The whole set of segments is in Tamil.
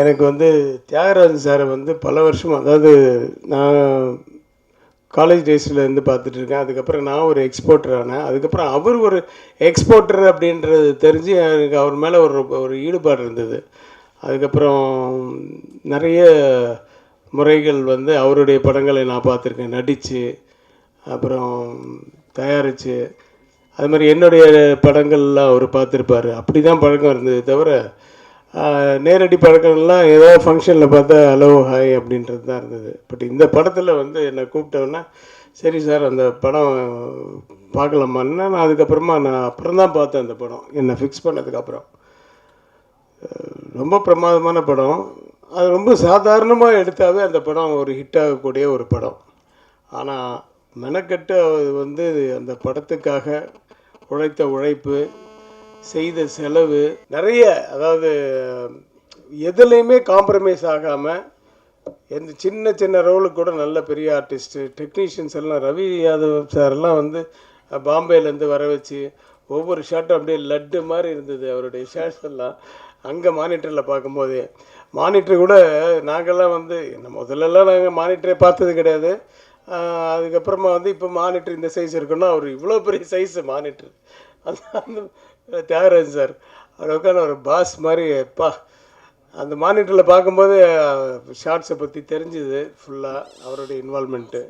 எனக்கு வந்து தியாகராஜன் சாரை வந்து பல வருஷம் அதாவது நான் காலேஜ் டேஸில் இருந்து பார்த்துட்டு இருக்கேன். அதுக்கப்புறம் நான் ஒரு எக்ஸ்போர்ட்டர் ஆனேன். அதுக்கப்புறம் அவர் ஒரு எக்ஸ்போர்ட்டர் அப்படின்றது தெரிஞ்சு எனக்கு அவர் மேலே ஒரு ஒரு ஈடுபாடு இருந்தது. அதுக்கப்புறம் நிறைய முறைகள் வந்து அவருடைய படங்களை நான் பார்த்துருக்கேன். நடித்து அப்புறம் தயாரித்து அது மாதிரி என்னுடைய படங்கள்லாம் அவர் பார்த்துருப்பாரு. அப்படி தான் பழக்கம் இருந்தது தவிர நேரடி பழக்கங்கள்லாம் ஏதோ ஃபங்க்ஷனில் பார்த்தா ஹலோ ஹாய் அப்படின்றது தான் இருந்தது. பட் இந்த படத்தில் வந்து என்னை கூப்பிட்டோன்னா சரி சார் அந்த படம் பார்க்கலாமான்னா நான் அதுக்கப்புறமா நான் அப்புறம் தான் பார்த்தேன் அந்த படம். என்னை ஃபிக்ஸ் பண்ணதுக்கப்புறம் ரொம்ப பிரமாதமான படம். அது ரொம்ப சாதாரணமாக எடுத்தாவே அந்த படம் ஒரு ஹிட் ஆகக்கூடிய ஒரு படம். ஆனால் மெனக்கட்டு அது வந்து அந்த படத்துக்காக உழைத்த உழைப்பு செய்த செலவு நிறைய அதாவது எதுலேயுமே காம்ப்ரமைஸ் ஆகாமல் எந்த சின்ன சின்ன ரோலுக்கு கூட நல்ல பெரிய ஆர்டிஸ்ட்டு டெக்னீஷியன்ஸ் எல்லாம் ரவி யாதவ் சார்லாம் வந்து பாம்பேலேருந்து வர வச்சு ஒவ்வொரு ஷர்ட்டும் அப்படியே லட்டு மாதிரி இருந்தது அவருடைய ஷர்ட்ஸ் எல்லாம். அங்கே மானிட்டரில் பார்க்கும்போதே மானிட்டர் கூட நாங்கள்லாம் வந்து என்ன முதல்லலாம் நாங்கள் மானிட்டரே பார்த்தது கிடையாது. அதுக்கப்புறமா வந்து இப்போ மானிட்டர் இந்த சைஸ் இருக்குன்னா அவர் இவ்வளோ பெரிய சைஸு மானிட்டர் அந்த தியாகராஜன் சார். அவர் உட்காந்து ஒரு பாஸ் மாதிரி எப்பா அந்த மானிட்டரில் பார்க்கும்போது ஷார்ட்ஸை பற்றி தெரிஞ்சுது ஃபுல்லாக அவருடைய இன்வால்மெண்ட்டு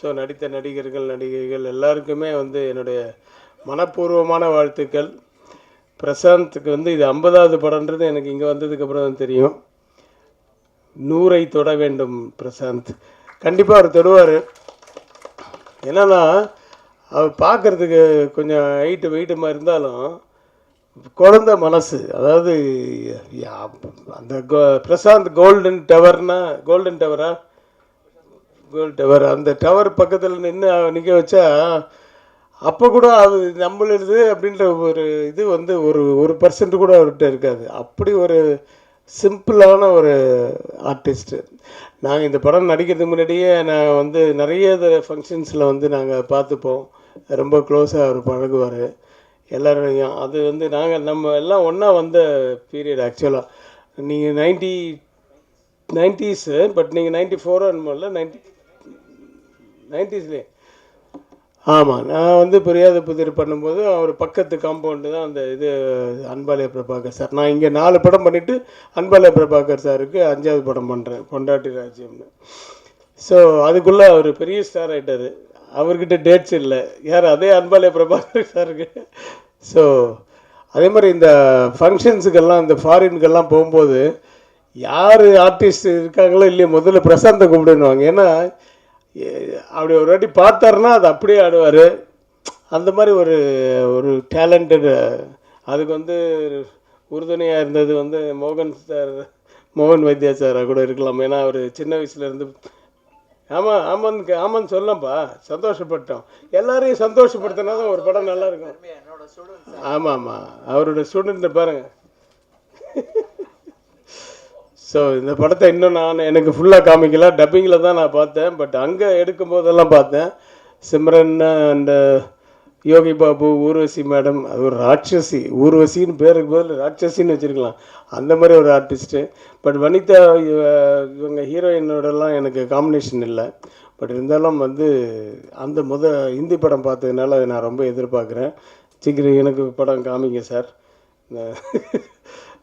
ஸோ நடித்த நடிகர்கள் நடிகைகள் எல்லாருக்குமே வந்து என்னுடைய மனப்பூர்வமான வாழ்த்துக்கள். பிரசாந்த்க்கு வந்து இது ஐம்பதாவது படம்ன்றது எனக்கு இங்கே வந்ததுக்கப்புறம் தான் தெரியும். நூறை தொட வேண்டும் பிரசாந்த். கண்டிப்பாக அவர் தொடுவார். என்னென்னா அவர் பார்க்குறதுக்கு கொஞ்சம் ஹைட்டு வெயிட்டுமா இருந்தாலும் குழந்த மனசு. அதாவது அந்த கோ- பிரசாந்த் கோல்டன் டவர்னா கோல்டன் டவரா கோல்டன் டவர் அந்த டவர் பக்கத்தில் நின்று நிற்க வச்சா அப்போ கூட அது நம்மளது அப்படின்ற ஒரு இது வந்து ஒரு ஒரு பர்சன்ட் கூட அவர்கிட்ட இருக்காது. அப்படி ஒரு சிம்பிளான ஒரு ஆர்டிஸ்ட்டு நாங்கள் இந்த படம் நடிக்கிறதுக்கு முன்னாடியே நான் வந்து நிறைய ஃபங்க்ஷன்ஸில் வந்து நாங்கள் பார்த்துப்போம். ரொம்ப க்ளோஸாக அவர் பழகுவார். எல்லாரையும் அது வந்து நாங்கள் நம்ம எல்லாம் ஒன்றா வந்த பீரியட் ஆக்சுவலாக நீங்கள் நைன்டி நைன்டிஸு பட் நீங்கள் நைன்டி ஃபோர் அனுமோல்ல நைன்டி நைன்டிஸ்லேயே ஆமாம் நான் வந்து புரியாத புதிர் பண்ணும்போது அவர் பக்கத்து காம்பவுண்டு தான் அந்த இது அன்பாலய பிரபாகர் சார். நான் இங்கே நாலு படம் பண்ணிவிட்டு அன்பாலய பிரபாகர் சாருக்கு அஞ்சாவது படம் பண்ணுறேன் பொண்டாட்டி ராஜ்யம்னு. ஸோ அதுக்குள்ளே அவர் பெரிய ஸ்டார் ஆகிட்டார் அவர்கிட்ட டேட்ஸ் இல்லை. யார்? அதே அன்பாலே பிரபாகர் சாருக்கு. ஸோ அதே மாதிரி இந்த ஃபங்க்ஷன்ஸுக்கெல்லாம் இந்த ஃபாரின்கெல்லாம் போகும்போது யார் ஆர்டிஸ்ட் இருக்காங்களோ இல்லையோ முதல்ல பிரசாந்தை கூப்பிடுவாங்க ஏன்னா அப்படி ஒரு வாட்டி பார்த்தாருன்னா அது அப்படியே ஆடுவார். அந்த மாதிரி ஒரு ஒரு டேலண்டடு அதுக்கு வந்து உறுதுணையாக இருந்தது வந்து மோகன் சார் மோகன் வைத்தியா சாராக கூட இருக்கலாம். ஏன்னா அவர் சின்ன வயசுலேருந்து ஆமாம் ஆமாம் ஆமான்னு சொல்லப்பா. சந்தோஷப்பட்டோம். எல்லாரையும் சந்தோஷப்படுத்தினா தான் ஒரு படம் நல்லா இருக்கும். ஆமாம் ஆமாம் அவரோட ஸ்டூடெண்ட்டை பாருங்க. ஸோ இந்த படத்தை இன்னும் நான் எனக்கு ஃபுல்லாக காமிக்கல. டப்பிங்கில் தான் நான் பார்த்தேன். பட் அங்கே எடுக்கும் போதெல்லாம் பார்த்தேன். சிம்ரன் அண்டு யோகி பாபு ஊர்வசி மேடம் அது ஒரு ராட்சசி. ஊர்வசின்னு பேருக்கு பதில் ராட்சசின்னு வச்சுருக்கலாம். அந்த மாதிரி ஒரு ஆர்டிஸ்ட்டு பட் வனிதா இவ- இவங்க ஹீரோயினோடலாம் எனக்கு காம்பினேஷன் இல்லை. பட் இருந்தாலும் வந்து அந்த முத ஹிந்தி படம் பார்த்ததுனால அதை நான் ரொம்ப எதிர்பார்க்குறேன். சீக்கிரம் எனக்கு படம் காமிங்க சார்.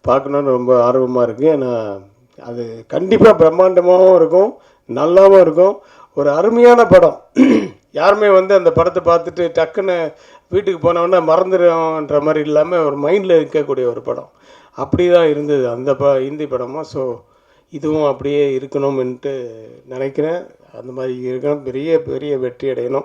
பார்க்கணுன்னு ரொம்ப ஆர்வமாக இருக்குது ஏன்னா அது கண்டிப்பாக பிரம்மாண்டமாகவும் இருக்கும் நல்லாவும் இருக்கும். ஒரு அருமையான படம். யாருமே வந்து அந்த படத்தை பார்த்துட்டு டக்குன்னு வீட்டுக்கு போனவொடனே மறந்துடும்ன்ற மாதிரி இல்லாமல் ஒரு மைண்டில் இருக்கக்கூடிய ஒரு படம். அப்படி தான் இருந்தது அந்த ப ஹிந்தி படமும் ஸோ இதுவும் அப்படியே இருக்கணும்ன்ட்டு நினைக்கிறேன். அந்த மாதிரி இருக்கணும். பெரிய பெரிய வெற்றி அடையணும்.